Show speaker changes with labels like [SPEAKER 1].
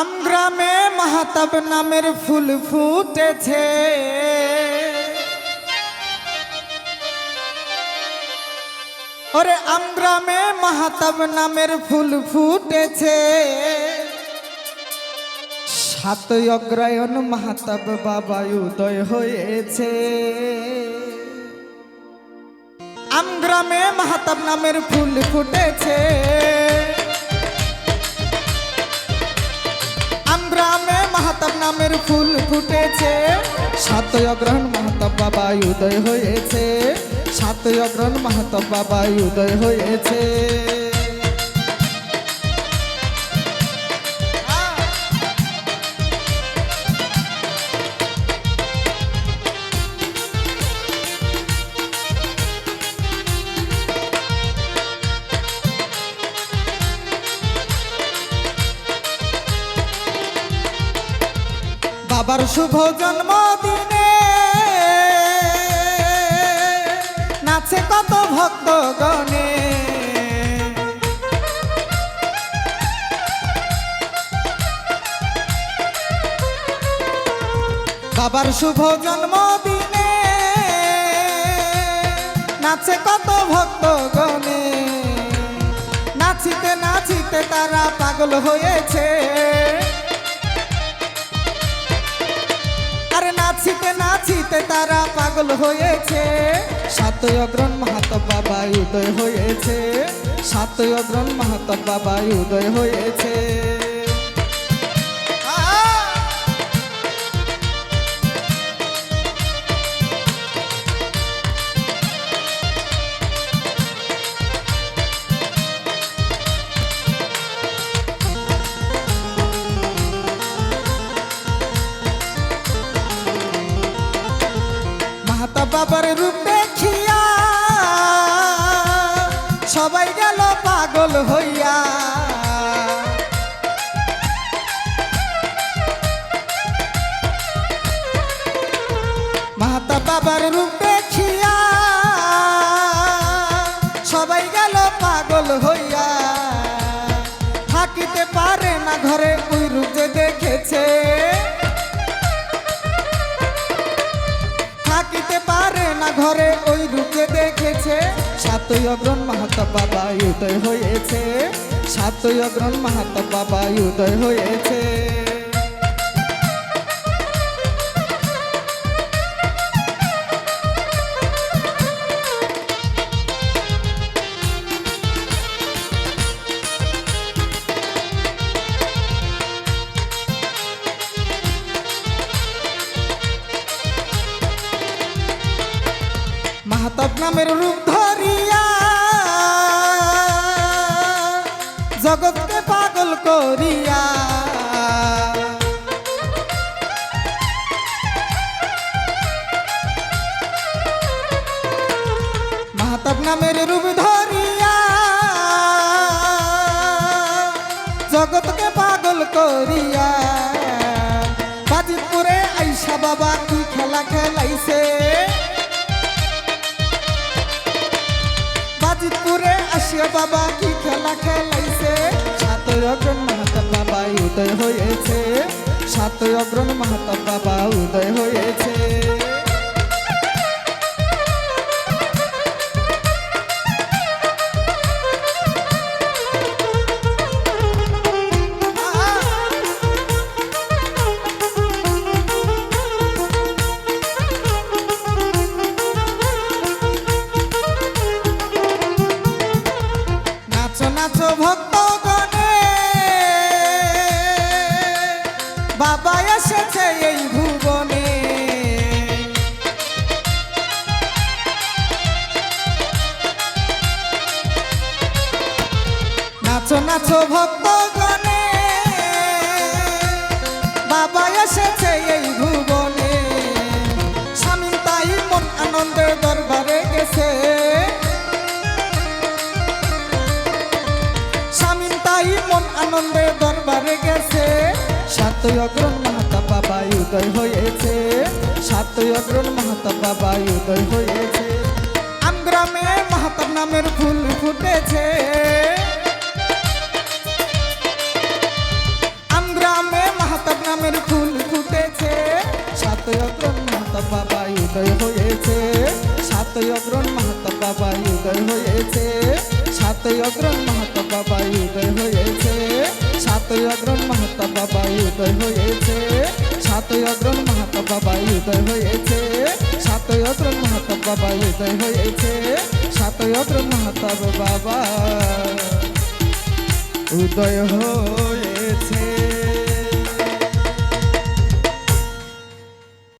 [SPEAKER 1] আমগ্রামে মাহাতাব নামের ফুল ফুটেছে। ওরে আমগ্রামে মাহাতাব নামের ফুল ফুটেছে। সাতই অগ্রায়ণ মাহাতাব বাবা উদয় হয়েছে। আমগ্রামে মাহাতাব নামের ফুল ফুটেছে। মাহাতাব নামের ফুল ফুটেছে। সাতই অগ্রহণ মাহাতাব বাবা উদয় হয়েছে। সাতই অগ্রহণ মাহাতাব বাবা উদয় হয়েছে। বাবার শুভ জন্মদিনে। নাচে কত ভক্ত গণে বাবার শুভ জন্মদিনে নাচে কত ভক্ত গণে নাচিতে নাচিতে তারা পাগল হয়েছে। নাচিতে নাচিতে তারা পাগল হয়েছে। সাতই অগ্রণ মাহাতো বাবা উদয় হয়েছে। সাতই অগ্রণ মাহাতো বাবা উদয় হয়েছে। দেখিয়া সবাই গেল পাগল হইয়া। মাহাতা বাবার রূপ দেখিয়া সবাই গেল পাগল হইয়া। থাকিতে পারে না ঘরে ওই রূপ দেখেছে। সাতই অগ্রণ মাহাতো বাবা উদয় হয়েছে। সাতই অগ্রণ মাহাতো বাবা উদয় হয়েছে। মাহাতাব নামের রূপ জগৎকে পাগল করিয়া। মাহাতাব নামের রূপ ধরিয়া জগৎকে পাগল করিয়া। বাজিতপুরে আইসা বাবা, কি খেলা খেলাইছে? বাজিতপুরে আসিয়া বাবা কি খেলা খেলাইছে? সাতই অগ্রণ মাহাতা বাবা উদয় হয়েছে। সাতই অগ্রণ মাহাতা বাবা উদয় হয়েছে। নাচো ভক্ত গণে বাবা এসেছে এই আনন্দে দরবারে গেছে। সাতই অগ্রণ মাহাতা বাবা উদয় হয়েছে। সাত অগ্রণ মাহাতা বাবা উদয় হয়েছে। আমগ্রামে মাহাতার নামের ফুল ফুটেছে। আমগ্রামে মাহাতার নামের ফুল ফুটেছে। সাতই অগ্রণ মাহাতা বাবা উদয় হয়েছে। সাতই অগ্রণ মাহাতা বাবা উদয় হয়েছে। সাতই অগ্রণ মাহাতো বাবা উদয় হয়েছে। সাতই অগ্রণ মাহাতো বাবা উদয় হয়েছে। সাতই অগ্রণ মাহাতো বাবা উদয় হয়েছে। সাতই অগ্রণ মাহাতো বাবা উদয় হয়েছে। সাতই অগ্রণ মাহাতো বাবা উদয় হয়েছে।